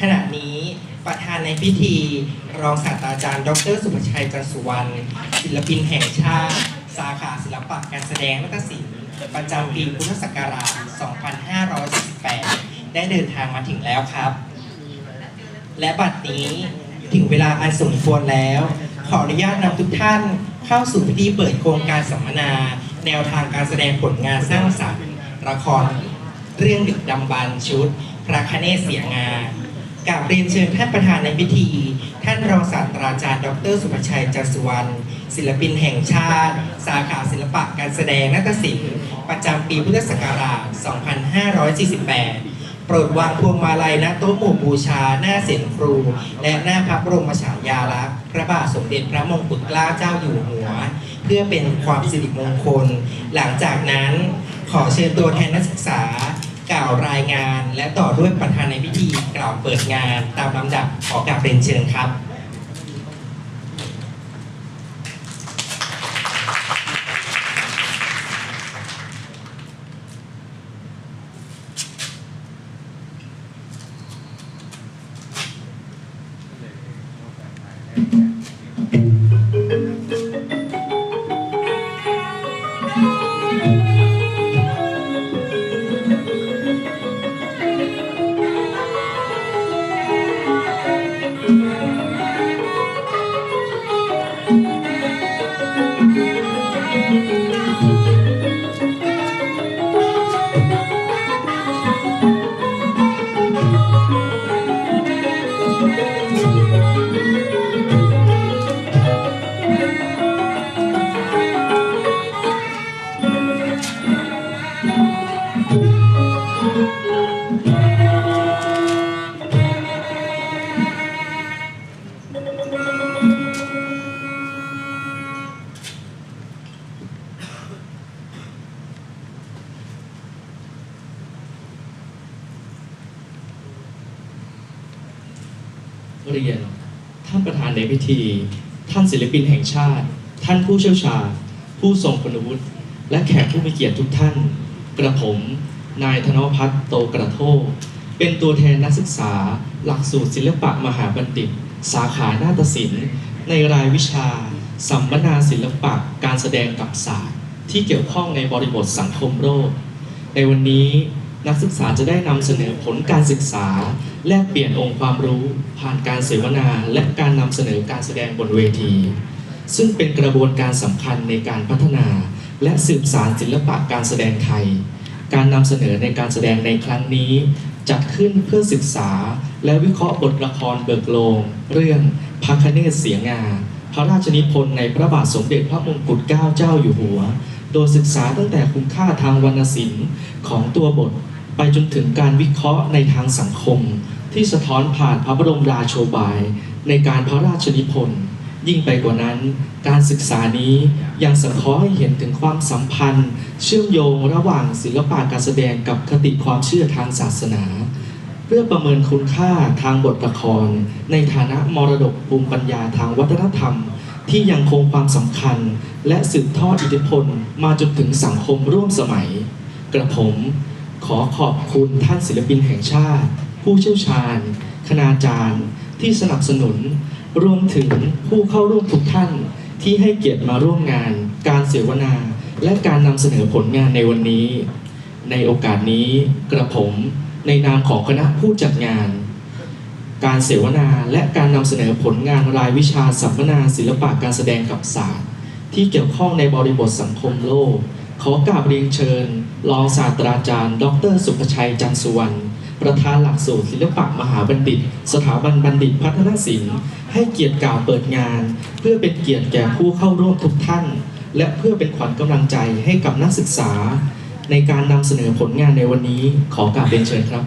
ขณะนี้ประธานในพิธี รองศาสตราจารย์ ดร สุภชัยจันสุวรรณศิลปินแห่งชาติ สาขาศิลปะการแสดงและศิลป์ประจำปีพุทธศักราช 2548 ได้เดินทางมาถึงแล้วครับ และบัดนี้ถึงเวลาอันสมควรแล้ว ขออนุญาตนำทุกท่านเข้าสู่พิธีเปิดโครงการสัมมนา แนวทางการแสดงผลงานสร้างสรรค์ละครเรื่องดึกดำบรรชุด พระคเนศเสียงา กับเรียนเชิญท่านประธานในพิธี ท่านรองศาสตราจารย์ ดร สุภชัยจันสุวรรณศิลปินแห่งชาติ สาขาศิลปะการแสดงนาฏศิลป์ ประจำปีพุทธศักราช 2548 โปรดวางพวงมาลัยณโต๊ะหมู่บูชาหน้าเศียรครู และหน้าพระบรมฉายาลักษณ์พระบาทสมเด็จพระมงกุฎเกล้าเจ้าอยู่หัว เพื่อเป็นความสิริมงคล หลังจากนั้นขอเชิญตัวแทนนักศึกษา กล่าวรายงาน และต่อด้วยประธานในพิธีกล่าวเปิดงานตามลำดับขอกราบเรียนเชิญครับ เรียน ท่านประธานในพิธี ท่านศิลปินแห่งชาติ ท่านผู้เชี่ยวชาญ ผู้ทรงคุณวุฒิและแขกผู้มีเกียรติทุกท่าน กระผม นายธนวพัฒน์โตกระโทเป็นตัวแทนนักศึกษา หลักสูตรศิลปะมหาบัณฑิต สาขานาฏศิลป์ในรายวิชา สัมมนาศิลปะการแสดงกับศาสตร์ ที่เกี่ยวข้องในบริบทสังคมโลกในวันนี้ นักศึกษาจะได้นำเสนอผลการศึกษา แลกเปลี่ยนองค์ความรู้ผ่านการเสวนา และการนำเสนอการแสดงบนเวที ซึ่งเป็นกระบวนการสำคัญในการพัฒนา และสืบสารศิลปะการแสดงไทย การนำเสนอในการแสดงในครั้งนี้ จัดขึ้นเพื่อศึกษา และวิเคราะห์บทละครเบิกโลง เรื่องพระคเนศเสียงาพระราชนิพนธ์ในพระบาทสมเด็จพระมงกุฎเกล้าเจ้าอยู่หัว โดยศึกษาตั้งแต่คุณค่าทางวรรณศิลป์ของตัวบท ไปจนถึงการวิเคราะห์ในทางสังคม ที่สะท้อนผ่านพระบรมราโชบาย ในการพระราชนิพนธ์ยิ่งไปกว่านั้น การศึกษานี้ยังสังเคราะห์ให้เห็นถึงความสัมพันธ์ เชื่อมโยงระหว่างศิลปะการแสดงกับคติความเชื่อทางศาสนา เพื่อประเมินคุณค่าทางบทละคร ในฐานะมรดกภูมิปัญญาทางวัฒนธรรม ที่ยังคงความสำคัญ และสืบทอดอิทธิพล มาจนถึงสังคมร่วมสมัย กระผม ขอขอบคุณท่านศิลปินแห่งชาติ ผู้เชี่ยวชาญ คณาจารย์ ที่สนับสนุน รวมถึงผู้เข้าร่วมทุกท่านที่ให้เกียรติมาร่วมงาน การเสวนา และการนำเสนอผลงานในวันนี้ ในโอกาสนี้กระผมในนามของคณะผู้จัดงาน การเสวนาและการนำเสนอผลงานรายวิชาสัมมนาศิลปะการแสดงกับศาสตร์ ที่เกี่ยวข้องในบริบทสังคมโลก ขอกราบเรียนเชิญ รองศาสตราจารย์ ดร สุภชัยจันทร์สุวรรณประธานหลักสูตรศิลปะมหาบัณฑิต สถาบันบัณฑิตพัฒนศิลป์ให้เกียรติกล่าวเปิดงาน เพื่อเป็นเกียรติแก่ผู้เข้าร่วมทุกท่าน และเพื่อเป็นขวัญกำลังใจให้กับนักศึกษา ในการนำเสนอผลงานในวันนี้ขอกราบเรียนเชิญครับ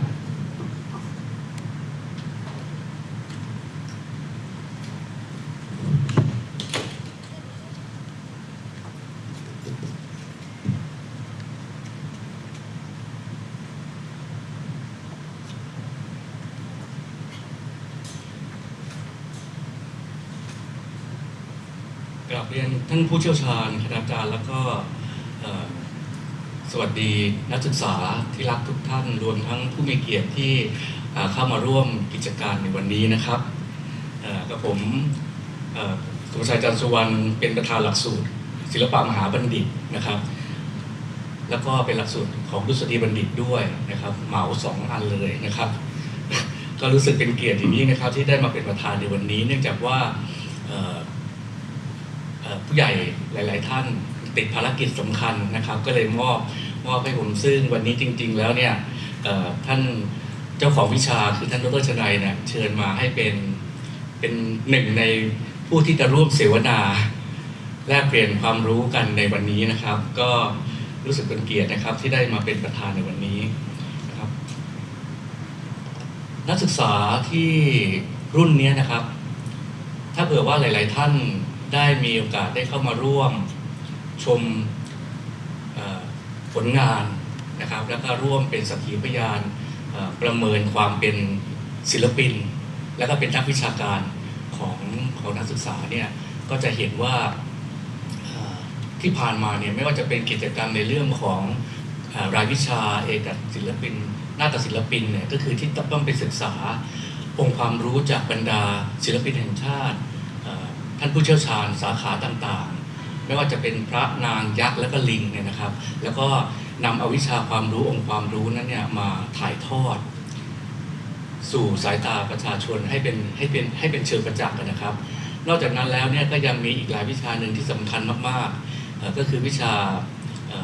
บเรียนท่านผู้เชี่ยวชาญคณาจารย์แล้วก็สวัสดีนักศึกษาที่รักทุกท่านรวมทั้งผู้มีเกียรติที่เข้ามาร่วมกิจการในวันนี้นะครับกับผมสุชัยจันทร์สุวรรณเป็นประธานหลักสูตร ศิลปะมหาบัณฑิตนะครับ แล้วก็เป็นหลักสูตรของดุษฎีบัณฑิตด้วยนะครับเหมาสองอันเลยนะครับ ก็รู้สึกเป็นเกียรติอย่างยิ่งนะครับที่ได้มาเป็นประธานในวันนี้ เนื่องจากว่า ผู้ใหญ่หลาย ๆ ท่านติดภารกิจสำคัญนะครับ ก็เลยมอบมอบให้ผมซึ่งวันนี้จริง ๆ แล้วเนี่ยท่านเจ้าของวิชาคือท่านดรชนัยเนี่ยเชิญมาให้เป็นเป็นหนึ่งในผู้ที่จะร่วมเสวนาแลกเปลี่ยนความรู้กันในวันนี้นะครับ ก็รู้สึกเป็นเกียรตินะครับที่ได้มาเป็นประธานในวันนี้นะครับ นักศึกษาที่รุ่นนี้นะครับ ถ้าเผื่อว่าหลาย ๆ ท่าน ได้มีโอกาสได้เข้ามาร่วมชมผลงานนะครับ แล้วก็ร่วมเป็นสักขีพยานประเมินความเป็นศิลปิน แล้วก็เป็นนักวิชาการของของนักศึกษาเนี่ยก็จะเห็นว่าที่ผ่านมาเนี่ยไม่ว่าจะเป็นกิจกรรมในเรื่องของรายวิชาเอกศิลปินนาฏศิลปินเนี่ยก็คือที่ต้องไปศึกษาองค์ความรู้จากบรรดาศิลปินแห่งชาติานผู้เชี่ยวชาญสาขาต่างๆ ไม่ว่าจะเป็นพระนางยักษ์และก็ลิงเนี่ยนะครับ แล้วก็นำเอาวิชาความรู้องค์ความรู้นั้นเนี่ยมาถ่ายทอด สู่สายตาประชาชนให้เป็นให้เป็นให้เป็นเชิงประจักษ์กันนะครับ นอกจากนั้นแล้วเนี่ยก็ยังมีอีกหลายวิชาหนึ่งที่สำคัญมากๆ ก็คือวิชา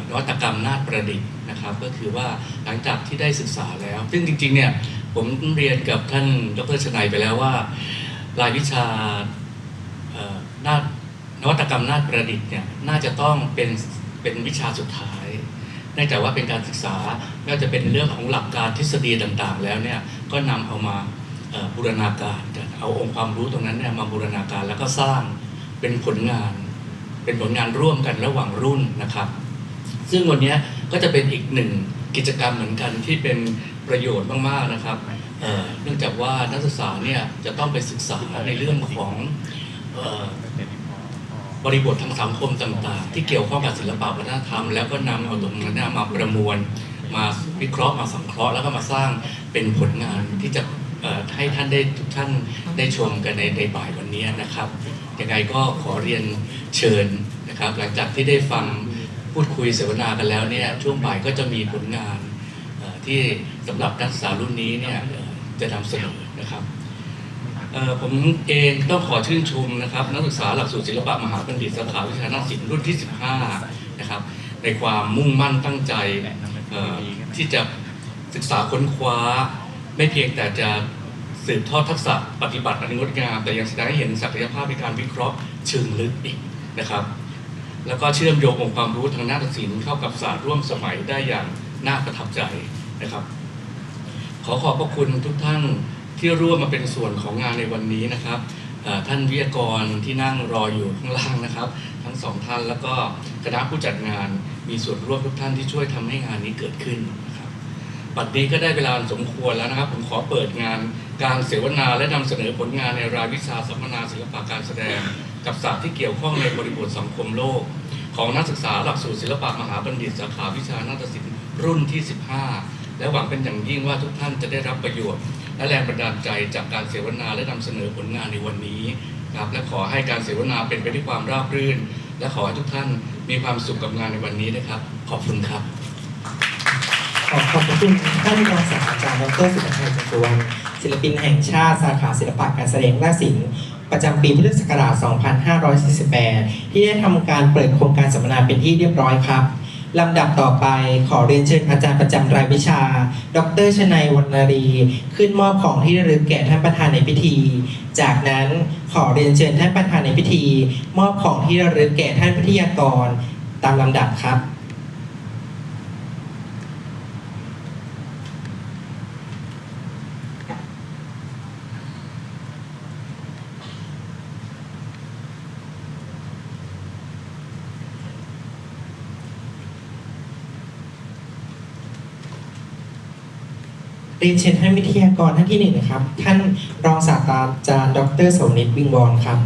นวัตกรรมนาฏประดิษฐ์นะครับ ก็คือว่าหลังจากที่ได้ศึกษาแล้ว ซึ่งจริงๆเนี่ยผมเรียนกับท่านดรชนัยไปแล้วว่า รายวิชา เอ่อนานวัตกรรมนาประดิษฐ์เนี่ยน่าจะต้องเป็นเป็นวิชาสุดท้ายเนื่องจากว่าเป็นการศึกษาไม่ว่าจะเป็นเรื่องของหลักการทฤษฎีต่างๆ แล้วเนี่ยก็นำเอามาบูรณาการเอาองค์ความรู้ตรงนั้นเนี่ยมาบูรณาการแล้วก็สร้างเป็นผลงาน เป็นผลงานร่วมกันระหว่างรุ่นนะครับ ซึ่งวันนี้ก็จะเป็นอีกหนึ่งกิจกรรมเหมือนกันที่เป็นประโยชน์มากๆนะครับเนื่องจากว่านักศึกษาเนี่ยจะต้องไปศึกษาในเรื่องของ บริบททางสังคมต่างๆ ที่เกี่ยวข้องกับศิลปะวัฒนธรรม แล้วก็นำเอาตรงนั้นมาประมวล มาวิเคราะห์มาสังเคราะห์แล้วก็มาสร้างเป็นผลงานที่จะให้ท่านได้ทุกท่านได้ชมกันในในบ่ายวันนี้นะครับยังไงก็ขอเรียนเชิญนะครับ หลังจากที่ได้ฟังพูดคุยเสวนากันแล้วเนี่ยช่วงบ่ายก็จะมีผลงานที่สำหรับนักศึกษารุ่นนี้เนี่ยจะนำเสนอนะครับ ผมเองต้องขอชื่นชมนะครับ นักศึกษาหลักสูตรศิลปะมหาบัณฑิตสาขาวิชาหน้าศิลป์รุ่นที่ 15 นะครับ ในความมุ่งมั่นตั้งใจที่จะศึกษาค้นคว้า ไม่เพียงแต่จะสืบทอดทักษะปฏิบัติอันงดงาม แต่ยังแสดงให้เห็นศักยภาพในการวิเคราะห์เชิงลึกอีกนะครับ แล้วก็เชื่อมโยงองค์ความรู้ทางนาฏศิลป์เข้ากับศาสตร์ร่วมสมัยได้อย่างน่าประทับใจนะครับ ขอขอบพระคุณทุกท่าน ที่ร่วมมาเป็นส่วนของงานในวันนี้นะครับท่านวิทยากรที่นั่งรออยู่ข้างล่างนะครับ ทั้งสองท่านแล้วก็คณะผู้จัดงานมีส่วนร่วมทุกท่านที่ช่วยทำให้งานนี้เกิดขึ้นนะครับปัจจุบันก็ได้เวลาสมควรแล้วนะครับ ผมขอเปิดงานการเสวนาและนำเสนอผลงานในรายวิชาสัมมนาศิลปะการแสดง กับศาสตร์ที่เกี่ยวข้องในบริบทสังคมโลก ของนักศึกษาหลักสูตรศิลปะมหาบัณฑิตสาขาวิชานาฏศิลป์รุ่นที่ 15 และหวังเป็นอย่างยิ่งว่าทุกท่านจะได้รับประโยชน์ และแรงบันดาลใจจากการเสวนาและนำเสนอผลงานในวันนี้ครับและขอให้การเสวนาเป็นไปด้วยความราบรื่น และขอให้ทุกท่านมีความสุขกับงานในวันนี้นะครับ ขอบคุณครับ ขอขอบคุณท่านรองศาสตราจารย์ดรสุภชัยจันทร์สุวรรณศิลปินแห่งชาติสาขาศิลปะการแสดงและศิลป์ประจำปีพุทธศักราช 2548 ที่ได้ทำการเปิดโครงการสัมมนาเป็นที่เรียบร้อยครับ ลำดับต่อไปขอเรียนเชิญอาจารย์ประจำรายวิชา ดรชนัยวรรณรี ขึ้นมอบของที่ระลึกแก่ท่านประธานในพิธี จากนั้นขอเรียนเชิญท่านประธานในพิธี มอบของที่ระลึกแก่ท่านพิทยากร ตามลำดับครับ เรียนเชิญท่านวิทยากรท่านที่หนึ่งนะครับ ท่านรองศาสตราจารย์ ดรสมนิตวิงบอลครับ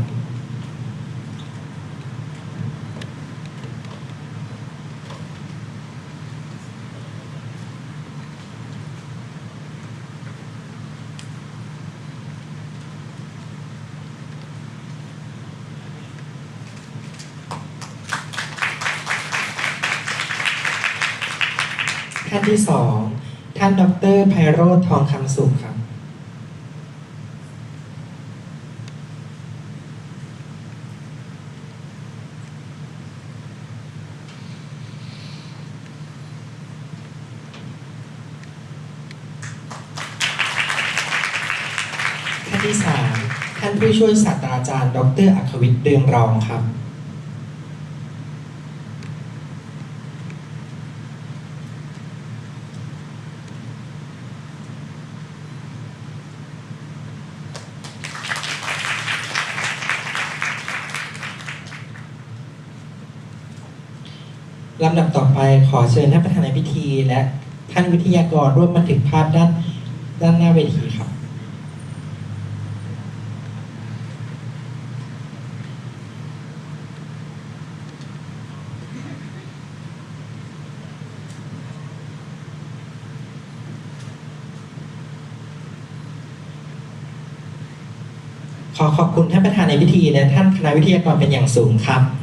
ท่านที่สอง ท่านดรไพโรธทองคำสุขครับ ท่านที่สามท่านผู้ช่วยศาสตราจารย์ ดรอัควิทย์เรืองรองครับ ลำดับต่อไปขอเชิญท่านประธานในพิธี และท่านวิทยากรร่วมบันทึกภาพด้านด้านหน้าเวทีครับ ขอขอบคุณท่านประธานในพิธีและท่านคณะวิทยากรเป็นอย่างสูงครับ